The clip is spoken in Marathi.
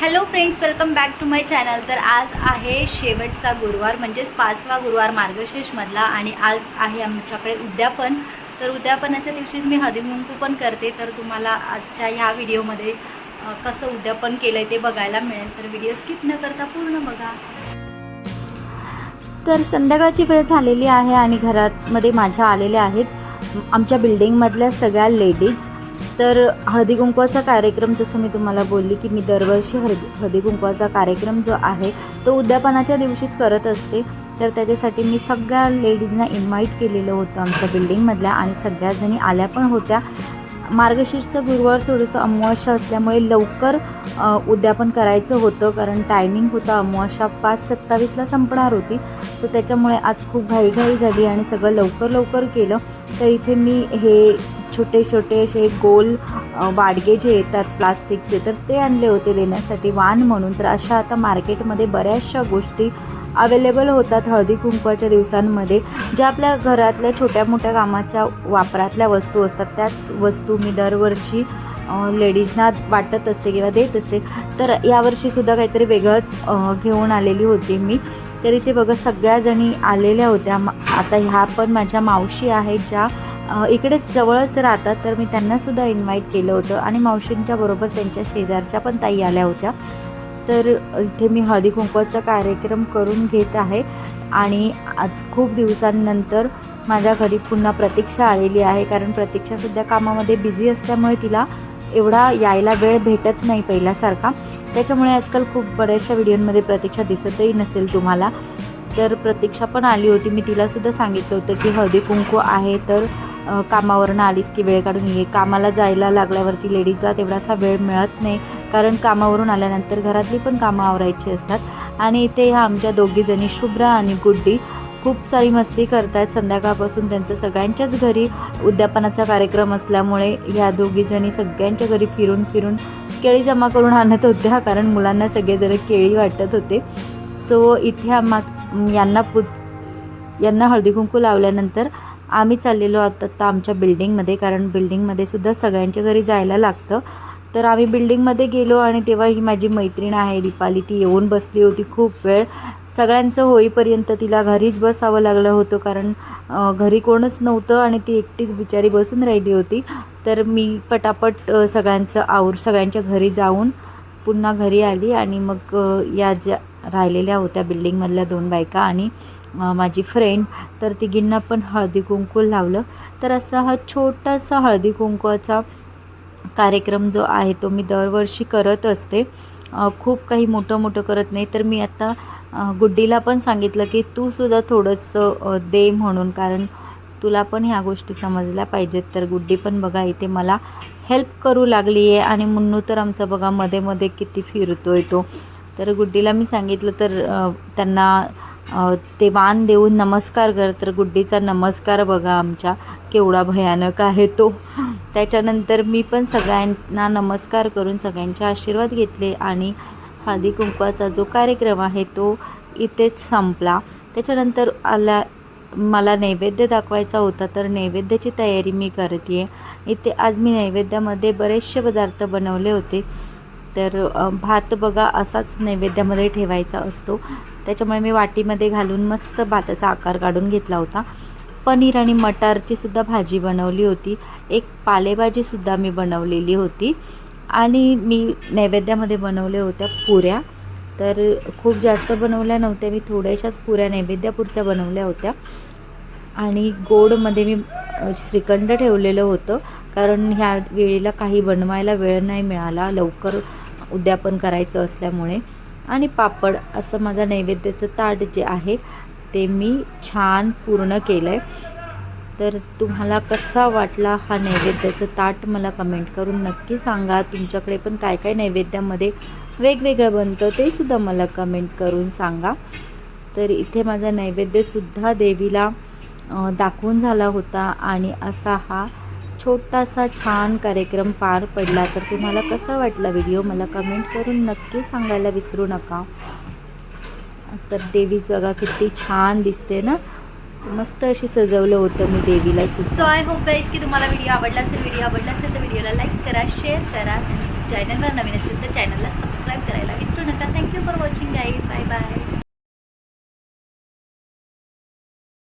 Hello friends welcome back to my channel तर आज आहे शेवटचा गुरुवार म्हणजेच पाचवा गुरुवार मार्गशीर्षमधला आणि आज आहे आमच्याकडे उद्यापन. तर उद्यापनाच्या दिवशीच मी हदिमुंकू पण करते. तर तुम्हाला आजच्या ह्या व्हिडिओमध्ये कसं उद्यापन केलं आहे ते बघायला मिळेल. तर व्हिडिओ स्किप न करता पूर्ण बघा. तर संध्याकाळची वेळ झालेली आहे आणि घरामध्ये माझ्या आलेल्या आहेत. आमच्या बिल्डिंगमधल्या सगळ्या लेडीज. तर हळदी कुंकवाचा कार्यक्रम जसं मी तुम्हाला बोलली की मी दरवर्षी हळदी हळदी कुंकवाचा कार्यक्रम जो आहे तो उद्यापनाच्या दिवशीच करत असते. तर त्याच्यासाठी मी सगळ्या लेडीजना इन्व्हाइट केलेलं होतं आमच्या बिल्डिंगमधल्या आणि सगळ्याजणी आल्या पण होत्या. मार्गशीर्षचं गुरुवार थोडंसं अमावास्या असल्यामुळे लवकर उद्यापन करायचं होतं. कारण टायमिंग होता अमावस्या पाच सत्तावीसला संपणार होती. तर त्याच्यामुळे आज खूप घाईघाई झाली आणि सगळं लवकर लवकर केलं. तर इथे मी हे छोटे छोटे असे गोल वाडगे जे येतात प्लास्टिकचे तर ते आणले होते देण्यासाठी वाण म्हणून. तर अशा आता मार्केटमध्ये बऱ्याचशा गोष्टी अवेलेबल होतात हळदी कुंकवाच्या दिवसांमध्ये ज्या आपल्या घरातल्या छोट्या मोठ्या कामाच्या वापरातल्या वस्तू असतात. त्याच वस्तू मी दरवर्षी लेडीजना वाटत असते किंवा देत असते. तर यावर्षीसुद्धा काहीतरी वेगळंच घेऊन आलेली होती मी. तर इथे बघा सगळ्याजणी आलेल्या होत्या. आता ह्या पण माझ्या मावशी आहेत ज्या इकडेच जवळच राहतात. तर मी त्यांनासुद्धा इन्व्हाइट केलं होतं. आणि मावशींच्या बरोबर त्यांच्या शेजारच्या पण ताई आल्या होत्या. तर इथे मी हळदी कुंकवाचा कार्यक्रम करून घेत आहे. आणि आज खूप दिवसांनंतर माझ्या घरी पुन्हा प्रतीक्षा आलेली आहे. कारण प्रतीक्षा सध्या कामामध्ये बिझी असल्यामुळे तिला एवढा यायला वेळ भेटत नाही पहिल्यासारखा. त्याच्यामुळे आजकाल खूप बऱ्याचशा व्हिडिओमध्ये प्रतीक्षा दिसतही नसेल तुम्हाला. तर प्रतीक्षा पण आली होती. मी तिलासुद्धा सांगितलं होतं की हळदी कुंकू आहे तर कामावरनं आलीस की वेळ काढून ये. कामाला जायला लागल्यावरती लेडीजला तेवढासा वेळ मिळत नाही. कारण कामावरून आल्यानंतर घरातली पण कामं आवरायची असतात. आणि इथे ह्या आमच्या दोघीजणी शुभ्रा आणि गुड्डी खूप सारी मस्ती करतायत. संध्याकाळपासून त्यांचं सगळ्यांच्याच घरी उद्यापनाचा कार्यक्रम असल्यामुळे ह्या दोघीजणी सगळ्यांच्या घरी फिरून फिरून केळी जमा करून आणत होत्या. कारण मुलांना सगळेजण केळी वाटत होते. सो इथे आम्हा यांना पु यांना हळदी कुंकू लावल्यानंतर आम्ही चाललेलो आहोत आत्ता आमच्या बिल्डिंगमध्ये कारण बिल्डिंगमध्ये सुद्धा सगळ्यांच्या घरी जायला लागतं. तर आम्ही बिल्डिंगमध्ये गेलो आणि तेव्हा ही माझी मैत्रीण आहे दीपाली. ती येऊन बसली होती खूप वेळ. सगळ्यांचं होईपर्यंत तिला घरीच बसावं लागलं होतं कारण घरी कोणच नव्हतं आणि ती एकटीच बिचारी बसून राहिली होती. तर मी पटापट सगळ्यांचं आवर सगळ्यांच्या घरी जाऊन पुन्हा घरी आली आणि मग या ज्या राहिलेल्या होत्या बिल्डिंगमधल्या दोन बायका आणि माझी फ्रेंड तर तिघींना पण हळदी कुंकू लावलं. तर असा हा छोटासा हळदी कुंकवाचा कार्यक्रम जो आहे तो मी दरवर्षी करत असते. खूप काही मोठं मोठं करत नाही. तर मी आता गुड्डीला पण सांगितलं की तू सुद्धा थोडंसं दे म्हणून. कारण तुला पण ह्या गोष्टी समजल्या पाहिजेत. तर गुड्डी पण बघा इथे मला हेल्प करू लागली आहे आणि मुन्नू तर आमचा बघा मध्ये मध्ये किती फिरतोय तो. तर गुड्डीला मी सांगितलं तर त्यांना ते वान देऊन नमस्कार कर तर गुड्डीचा नमस्कार बघा आमच्या केवढा भयानक आहे तो. त्याच्यानंतर मी पण सगळ्यांना नमस्कार करून सगळ्यांचे आशीर्वाद घेतले आणि हळदी कुंकवाचा जो कार्यक्रम आहे तो इथेच संपला. त्याच्यानंतर आला मला नैवेद्य दाखवायचा होता तर नैवेद्याची तयारी मी करते आहे इथे आज मी नैवेद्यामध्ये बरेचसे पदार्थ बनवले होते. तर भात बघा असाच नैवेद्यामध्ये ठेवायचा असतो. त्याच्यामुळे मी वाटीमध्ये घालून मस्त भाताचा आकार काढून घेतला होता. पनीर आणि मटारची सुद्धा भाजी बनवली होती. एक पालेभाजीसुद्धा मी बनवलेली होती. आणि मी नैवेद्यामध्ये बनवल्या होत्या पुऱ्या. तर खूप जास्त बनवल्या नव्हत्या. मी थोड्याशाच पुऱ्या नैवेद्यापुरत्या बनवल्या होत्या. आणि गोडमध्ये मी श्रीखंड ठेवलेलं होतं. कारण ह्या वेळेला काही बनवायला वेळ नाही मिळाला. लवकर उद्यापन करायचं असल्यामुळे. आणि पापड असं माझं नैवेद्याचं ताट जे आहे ते मी छान पूर्ण केलं आहे तर तुम्हाला कसा वाटला हा नैवेद्याचं ताट मला कमेंट करून नक्की सांगा. तुमच्याकडे पण काय काय नैवेद्यामध्ये वेगवेगळं बनतं ते सुद्धा मला कमेंट करून सांगा. तर इथे माझा नैवेद्यसुद्धा देवीला दाखवून झाला होता. आणि असा हा छोटासा छान कार्यक्रम पार पडला तर तुम्हाला कसा वाटला व्हिडिओ? मला कमेंट करून नक्की सांगायला विसरू नका. तर देवीच बघा किती छान दिसते ना. मस्त अशी सजवलं होतं मी देवीला सो आय होप गाईज की तुम्हाला व्हिडिओ आवडला असेल व्हिडिओ आवडला असेल तर व्हिडिओला लाईक करा शेअर करा. चॅनलवर नवीन असेल तर चॅनलला सबस्क्राईब करायला विसरू नका. थँक्यू फॉ वॉचिंग द्या बाय बाय